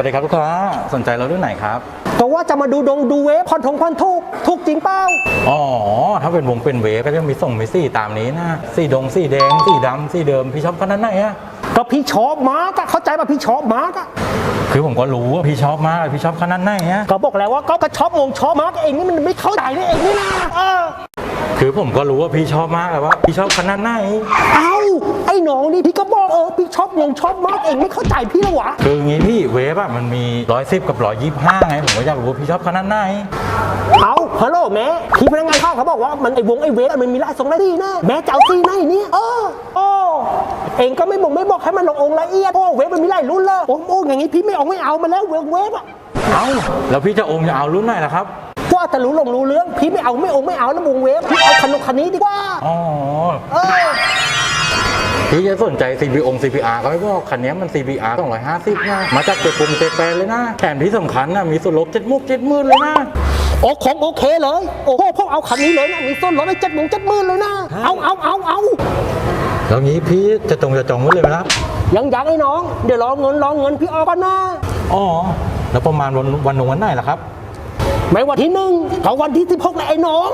วัสดีครับลูกค้าสนใจรถรุ่นไหนครับก็ว่าจะมาดูดงดูเวฟผ่อนทงผ่อนทุกทุกจริงเปล่าอ๋อ ถ้าเป็นวงเป็นเวฟก็จะมีส่งมีสีตามนี้นะสีดงสีแดงสีดำสีเดิมพี่ชอบขนาดไหนอะก็พี่ชอบมากอะเข้าใจป่ะพี่ชอบมากอะคือผมก็รู้ว่าพี่ชอบมากพี่ชอบขนาดไหนอะก็บอกแล้วว่าก็กระชอบมงชอบมากเองนี่มันไม่เข้าใจนี่เองนี่นะเออคือผมก็รู้ว่าพี่ชอบมากแต่ว่าพี่ชอบขนาดไหนเอ้าไอ้ น้องนี่พี่ก็บอกเออพี่ชอบมงชอบมากเองไม่เข้าใจพี่แล้ววะคืองี้พี่เวฟอะมันมีร้อยสิบกับร้อยยี่ห้าไงผมก็อยากรู้ว่าพี่ชอบขนาดไหนเอาฮัลโหลแม่พี่พนักงานเข้าเขาบอกว่ามันไอ้วงไอ้เวฟอะมันมีหลายสองหน้าที่นะแม่จะเอาซีไหนเนี่ยเออโอ้เองก็ไม่บอกไม่บอกให้มันลงองค์ละเอียดโอ้เวฟมันมีหลายรุ่นเลยโอ้โอ้อย่างงี้พี่ไม่เอาไม่เอามาแล้วเวฟเวฟอะเอ้าแล้วพี่จะองค์จะเอารุ่นไหนล่ะครับว่าแต่รู้ลงรู้เรื่องพี่ไม่เอาไม่องค์ไม่เอาแล้ววงเวฟพี่เอาคันนกคันนี้ดีกว่าอ๋อเออ พี่จะสนใจ CPO อง CPR ก็ไม่บอกคันนี้มัน CPR 250นะมาจากเจ็ดปุ่มเจ็ดแปดเลยนะ แถมที่สำคัญนะมีส่วนลดเจ็ดมุกเจ็ดหมื่นเลยนะ โอ้ของโอเคเลย โอ้โหพวกเอาคันนี้เลยนะมีต้นรถได้เจ็ดหมื่นเจ็ดหมื่นเลยนะ เอาเอาเอาเอาแล้วงี้พี่จะตรงจะจองไว้เลยไหมครับ ยังยังไอ้น้อง เดี๋ยวรอเงินรอเงินพี่ออกก่อนนะ อ๋อ แล้วประมาณวันวันหนงวันไหนล่ะครับ ไม่วันที่หนึ่งกับวันที่สิบหกแหละไอ้น้อง